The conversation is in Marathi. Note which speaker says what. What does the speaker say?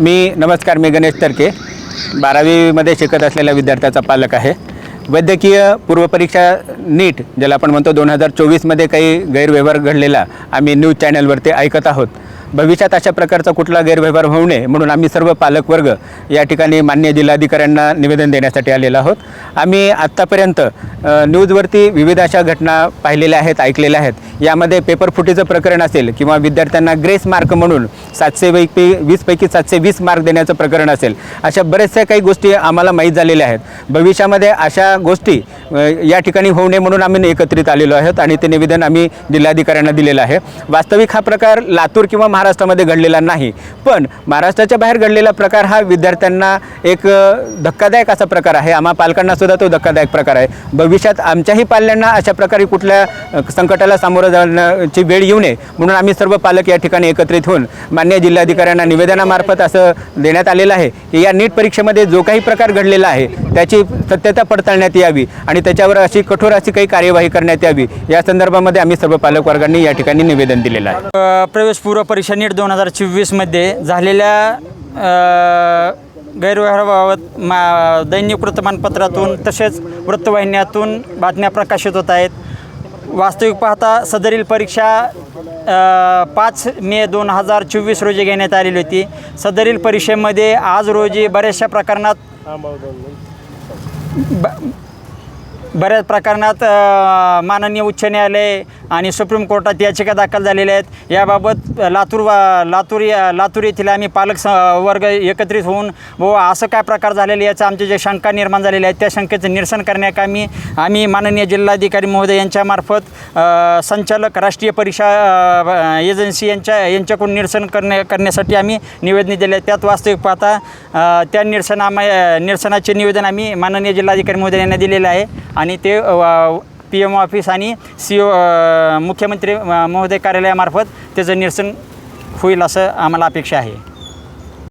Speaker 1: मी नमस्कार मी गणेश तर्के. बारावीमध्ये शिकत असलेल्या विद्यार्थ्याचा पालक आहे. वैद्यकीय पूर्वपरीक्षा नीट ज्याला आपण म्हणतो दोन हजार चोवीसमध्ये काही गैरव्यवहार घडलेला आम्ही न्यूज चॅनलवरती ऐकत आहोत. भविष्यात अशा प्रकारचा कुठला गैरव्यवहार होऊ नये म्हणून आम्ही सर्व पालकवर्ग या ठिकाणी मान्य जिल्हाधिकाऱ्यांना निवेदन देण्यासाठी आलेलो आहोत. आम्ही आत्तापर्यंत न्यूजवरती विविध अशा घटना पाहिलेल्या आहेत ऐकलेल्या आहेत. यामध्ये पेपर फुटीचं प्रकरण असेल किंवा विद्यार्थ्यांना ग्रेस मार्क म्हणून सातशे पैकी वीसपैकी सातशे वीस मार्क देण्याचं प्रकरण असेल अशा बऱ्याचशा काही गोष्टी आम्हाला माहीत झालेल्या आहेत. भविष्यामध्ये अशा गोष्टी या ठिकाणी होऊ नये म्हणून आम्ही एकत्रित आलेलो आहोत आणि ते निवेदन आम्ही जिल्हाधिकाऱ्यांना दिलेलं आहे. वास्तविक हा प्रकार लातूर किंवा महाराष्ट्रामध्ये घडलेला नाही. पण महाराष्ट्राच्या बाहेर घडलेला प्रकार हा विद्यार्थ्यांना एक धक्कादायक असा प्रकार आहे. आम्हा पालकांनासुद्धा तो धक्कादायक प्रकार आहे. भविष्यात आमच्याही पाल्यांना अशा प्रकारे कुठल्या संकटाला सामोरं जाण्याची वेळ येऊ नये म्हणून आम्ही सर्व पालक या ठिकाणी एकत्रित होऊन मान्य जिल्हाधिकाऱ्यांना निवेदनामार्फत असं देण्यात आलेलं आहे की या नीट परीक्षेमध्ये जो काही प्रकार घडलेला आहे त्याची सत्यता पडताळण्यात यावी आणि त्याच्यावर अशी कठोर अशी काही कार्यवाही करण्यात यावी. या संदर्भामध्ये आम्ही सर्व पालक वर्गांनी या ठिकाणी निवेदन दिलेलं आहे.
Speaker 2: प्रवेश पूर्व परीक्षा नीट दोन हजार चोवीसमध्ये झालेल्या गैरव्यवहाराबाबत मा दैनिक वृत्तमानपत्रातून तसेच वृत्तवाहिन्यातून बातम्या प्रकाशित होत आहेत. वास्तविक पाहता सदरील परीक्षा पाच मे दोन हजार चोवीस रोजी घेण्यात आलेली होती. सदरील परीक्षेमध्ये आज रोजी बऱ्याचशा प्रकरणात ब- बऱ्याच प्रकरणात माननीय उच्च न्यायालय आणि सुप्रीम कोर्टात याचिका दाखल झालेल्या आहेत याबाबत लातूर वा- लातूर लातूर येथील आम्ही पालक स वर्ग एकत्रित होऊन व असं काय प्रकार झालेले याचं आमचे जे शंका निर्माण झालेले आहेत त्या शंकेचं निरसन करण्याकामी आम्ही माननीय जिल्हाधिकारी महोदय यांच्यामार्फत संचालक राष्ट्रीय परीक्षा एजन्सी यांच्या यांच्याकडून निरसन करण्या करण्यासाठी आम्ही निवेदन दिले आहेत. त्यात वास्तविक पाहता त्या निरसना निरसनाचे निवेदन आम्ही माननीय जिल्हाधिकारी महोदय यांना दिलेलं आहे आणि ते पी एम ऑफिस आणि सी ओ मुख्यमंत्री महोदय कार्यालयामार्फत त्याचं निरसन होईल असं आम्हाला अपेक्षा आहे.